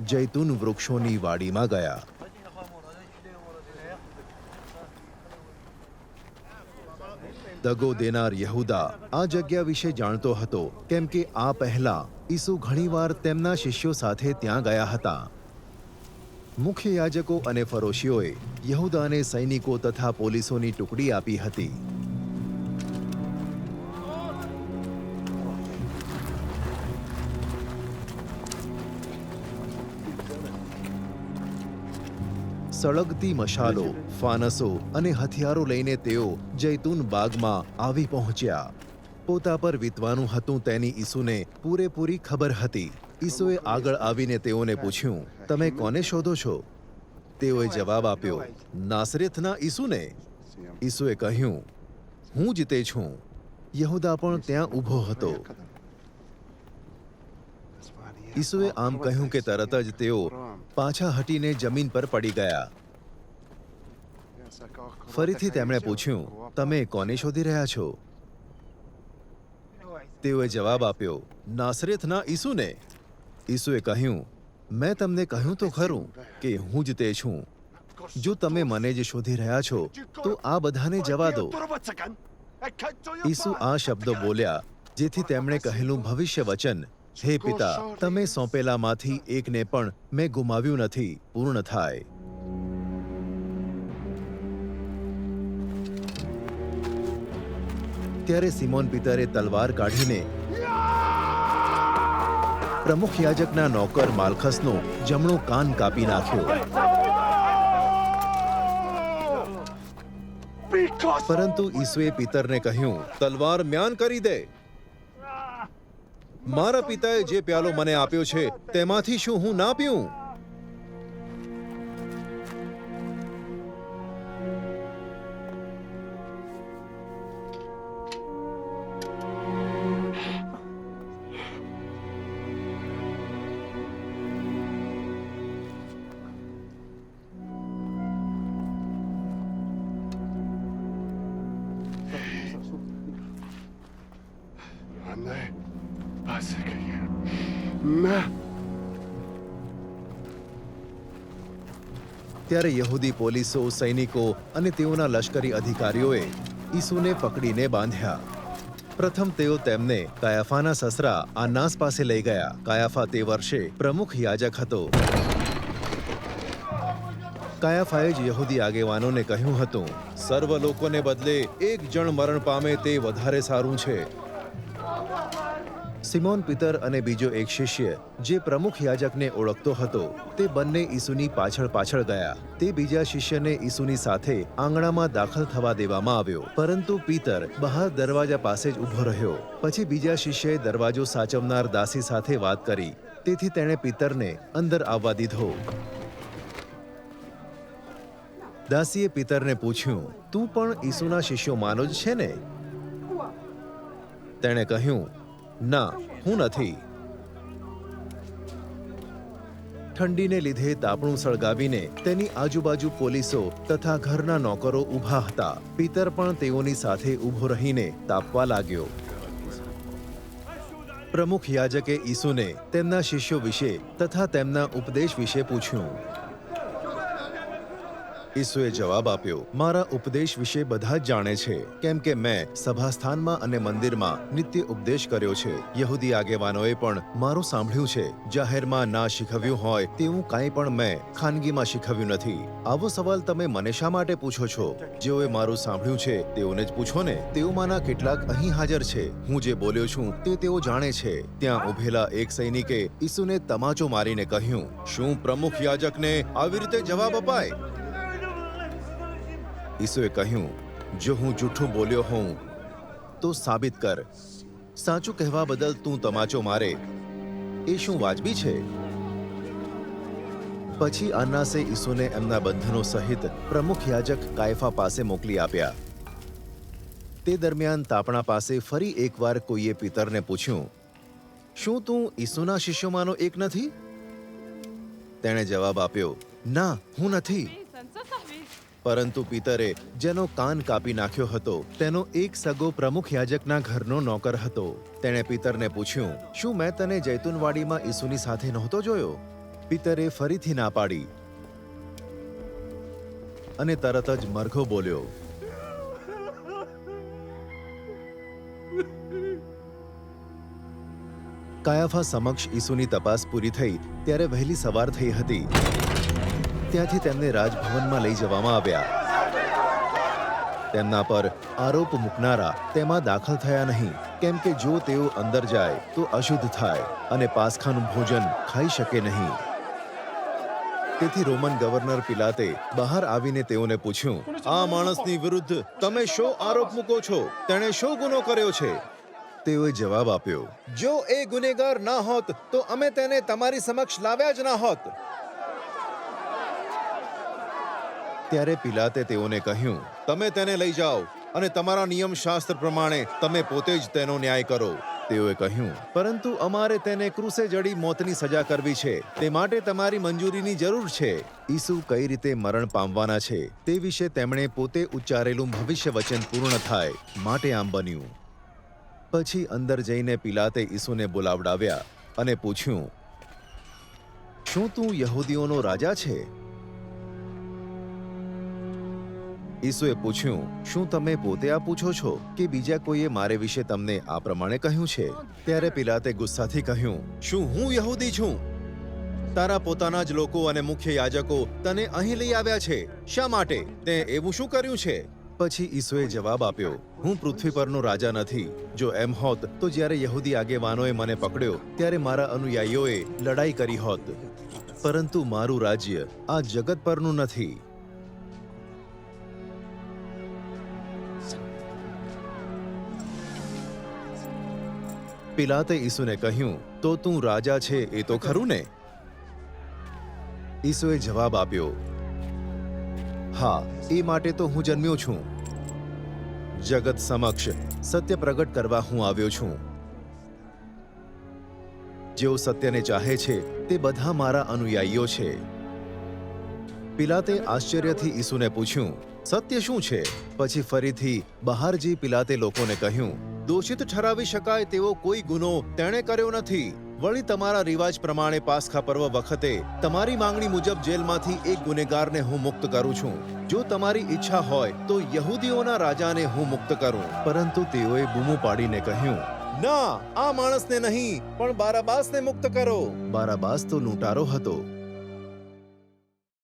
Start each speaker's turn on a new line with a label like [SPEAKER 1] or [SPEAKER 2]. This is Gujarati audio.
[SPEAKER 1] જૈતુન વૃક્ષોની વાડીમાં ગયા. દગો દેનાર યહુદા આ જગ્યા વિશે જાણતો હતો, કેમ કે આ પહેલા ઈસુ ઘણીવાર તેમના શિષ્યો સાથે ત્યાં ગયા હતા. મુખ્ય યાજકો અને ફરોશીઓએ યહુદાને સૈનિકો તથા પોલીસોની ટુકડી આપી હતી. સળગતી મશાલો, ફાનસો અને હથિયારો લઈને તેઓ જૈતુન બાગમાં આવી પહોંચ્યા. પોતા પર વીતવાનું હતું તેની ઈસુને પૂરેપૂરી ખબર હતી. ઈસુએ આગળ આવીને તેઓને પૂછ્યું, તમે કોને શોધો છો? તેઓએ જવાબ આપ્યો, નાસરેથના ઈસુને. ઈસુએ કહ્યું, હું જ તે છું. યહુદા પણ ત્યાં ઊભો હતો. ઈસુએ આમ કહ્યું કે તરત જ તેઓ પાછા હટીને જમીન પર પડી ગયા. ફરીથી તેમણે પૂછ્યું, તમે કોને શોધી રહ્યા છો? તેઓએ જવાબ આપ્યો, નાસરેથના ઈસુને. ઈસુએ કહ્યું, મેં તમને કહ્યું તો ખરું કે હું જ તે છું. જો તમે મને જ શોધી રહ્યા છો, તો આ બધાને જવા દો. ઈસુ આ શબ્દો બોલ્યા, જેથી તેમણે કહેલું ભવિષ્ય વચન હે પિતા તમે સોંપેલામાંથી એકને પણ મેં ગુમાવ્યું નથી પૂર્ણ થાય. ત્યારે સિમોન પિતરે તલવાર કાઢીને પ્રમુખ યાજકના નોકર માલખસનો જમણો કાન કાપી નાખ્યો. પરંતુ ઈસુએ પિતરને કહ્યું તલવાર મ્યાન કરી દે. મારા પિતાએ જે પ્યાલો મને આપ્યો છે તેમાંથી શું હું ના પીઉં?
[SPEAKER 2] Ne pas Na
[SPEAKER 1] ત્યારે યહૂદી પોલીસો, સૈનિકો અને તેઓના લશ્કરી અધિકારીઓએ ઈસુને પકડીને બાંધ્યા. પ્રથમ તેઓ તેમને કાયાફાના સસરા આનાસ પાસે લઈ ગયા. કાયાફા તે વર્ષે પ્રમુખ યાજક હતો. કાયાફાએ જ યહૂદી આગેવાનોને કહ્યું હતું સર્વ લોકોને બદલે એક જણ મરણ પામે તે વધારે સારું છે. સિમોન પિતર અને બીજો એક શિષ્ય, જે પ્રમુખ યાજકને ઓળખતો હતો, તે બંને ઈસુની પાછળ પાછળ ગયા. તે બીજા શિષ્યને ઈસુની સાથે આંગણામાં દાખલ થવા દેવામાં આવ્યો. પરંતુ પિતર બહાર દરવાજા પાસે જ ઊભો રહ્યો. પછી બીજા શિષ્યએ દરવાજો સાચવનાર દાસી સાથે વાત કરી. તેથી તેણે પિતરને અંદર આવવા દીધો. દાસીએ પિતરને પૂછ્યું, તું પણ ઈસુના શિષ્યોમાંનો જ છે ને? તેણે કહ્યું ના, હું નથી. ઠંડીને લીધે તાપણું સળગાવીને તેની આજુબાજુ પોલીસો તથા ઘરના નોકરો ઊભા હતા. પિતર પણ તેઓની સાથે ઊભો રહીને તાપવા લાગ્યો. પ્રમુખ યાજકે ઈસુને તેમના શિષ્યો વિશે તથા તેમના ઉપદેશ વિશે પૂછ્યું. ઈસુએ જવાબ આપ્યો, મારા ઉપદેશ વિશે બધા જ જાણે છે, કેમ કે મેં સભાસ્થાનમાં અને મંદિરમાં નિત્ય ઉપદેશ કર્યો છે. યહૂદી આગેવાનોએ પણ મારું સાંભળ્યું છે. જાહેરમાં ના શીખવ્યું હોય તેવું કાંઈ પણ મેં ખાનગીમાં શીખવ્યું નથી. આવો સવાલ તમે મને શા માટે પૂછો છો? જેઓએ મારું સાંભળ્યું છે, તેઓને જ પૂછો ને. તેઓમાંના કેટલાક અહીં હાજર છે. હું જે બોલ્યો છું, તે તેઓ જાણે છે. ત્યાં ઉભેલા એક સૈનિકે ઈસુને તમાચો મારીને કહ્યું, શું પ્રમુખ યાજકને આવી રીતે જવાબ અપાય? ઈસુએ કહ્યું, જો હું જૂઠું બોલ્યો હોઉં, તો સાબિત કર. સાચું કહેવા બદલ તું તમાચો મારે. એ શું વાજબી છે? પછી અન્નાસે ઈસુને એમના બંધનો સહિત પ્રમુખ યાજક કાયફા પાસે મોકલી આપ્યા. તે દરમિયાન તાપણા પાસે ફરી એકવાર કોઈએ પિતરને પૂછ્યું, શું તું ઈસુના શિષ્યોમાંનો એક નથી? તેણે જવાબ આપ્યો, ના, હું નથી. પરંતુ પિતરે જેનો કાન કાપી નાખ્યો હતો, તેનો એક સગો પ્રમુખ યાજકના ઘરનો નોકર હતો. તેણે પિતરને પૂછ્યું, શું મેં તને જૈતુનવાડીમાં ઈસુની સાથે નહોતો જોયો? પિતરે ફરીથી ના પાડી. અને તરત જ મરઘો બોલ્યો, કાયાફા સમક્ષ ઈસુની તપાસ પૂરી થઈ, ત્યારે વહેલી સવાર થઈ હતી. ત્યાંથી તેમને રાજભવનમાં લઈ જવામાં આવ્યા. તેમના પર આરોપ મૂકનારા તેમાં દાખલ થયા નહીં. કેમ કે જો તેઓ અંદર જાય, તો અશુદ્ધ થાય અને પાસખાનું ભોજન ખાઈ શકે નહીં. તેથી રોમન ગવર્નર પિલાતે બહાર આવીને તેઓને પૂછ્યું, આ માણસની વિરુદ્ધ તમે શો આરોપ મૂકો છો? તેણે શો ગુનો કર્યો છે? તેઓએ જવાબ આપ્યો, જો એ ગુનેગાર ના હોત, તો અમે તેને તમારી સમક્ષ લાવ્યા જ ના હોત. ત્યારે પિલાતે તેઓને કહ્યું, તમે તેને લઈ જાઓ અને તમારા નિયમ શાસ્ત્ર પ્રમાણે તમે પોતે જ તેનો ન્યાય કરો. તેઓએ કહ્યું, પરંતુ અમારે તેને ક્રુસે જડી મોતની સજા કરવી છે. તે માટે તમારી મંજૂરીની જરૂર છે. ઈસુ કઈ રીતે મરણ પામવાના છે તે વિશે તેમણે પોતે ઉચ્ચારેલું ભવિષ્ય વચન પૂર્ણ થાય માટે આમ બન્યું. પછી અંદર જઈને પિલાતે ઈસુને બોલાવડાવ્યા અને પૂછ્યું, શું તું યહૂદીઓનો રાજા છે? ઈસુએ પૂછ્યું, શું તમે પોતે આ પૂછો છો કે બીજા કોઈએ મારે વિશે તમને આ પ્રમાણે કહ્યું છે? ત્યારે પિલાતે ગુસ્સાથી કહ્યું, શું હું યહૂદી છું? તારા પોતાના જ લોકો અને મુખ્ય યાજકો તને અહીં લઈ આવ્યા છે. શા માટે? તે એવું શું કર્યું છે? પછી ઈસુએ જવાબ આપ્યો, હું પૃથ્વી પરનો રાજા નથી. જો એમ હોત તો જ્યારે યહૂદી આગેવાનોએ મને પકડ્યો, ત્યારે મારા અનુયાયીઓએ લડાઈ કરી હોત. પરંતુ મારું રાજ્ય આ જગત પરનું નથી. પિલાતે ઈસુને કહ્યું, તો તું રાજા છે એ તો ખરું ને? ઈસુએ જવાબ આપ્યો, હા, એ માટે તો હું જન્મ્યો છું. જગત સમક્ષ સત્ય પ્રગટ કરવા હું આવ્યો છું. જેઓ સત્યને ચાહે છે, તે બધા મારા અનુયાયીઓ છે. પિલાતે આશ્ચર્યથી ઈસુને પૂછ્યું, સત્ય શું છે? પછી ફરીથી બહાર જઈ પિલાતે લોકોને કહ્યું દોષિત ઠરાવી શકાય તેવો કોઈ ગુનો તેણે કર્યો નથી. વળી તમારા રિવાજ પ્રમાણે પાસખા પર્વ વખતે તમારી માંગણી મુજબ જેલમાંથી એક ગુનેગારને હું મુક્ત કરું છું. જો તમારી ઈચ્છા હોય તો યહૂદીઓના રાજાને હું મુક્ત કરું. પરંતુ તેઓએ બૂમો પાડીને કહ્યું, ના, આ માણસને નહીં, પણ બારાબાસને મુક્ત કરો. બારાબાસ તો લૂંટારો હતો.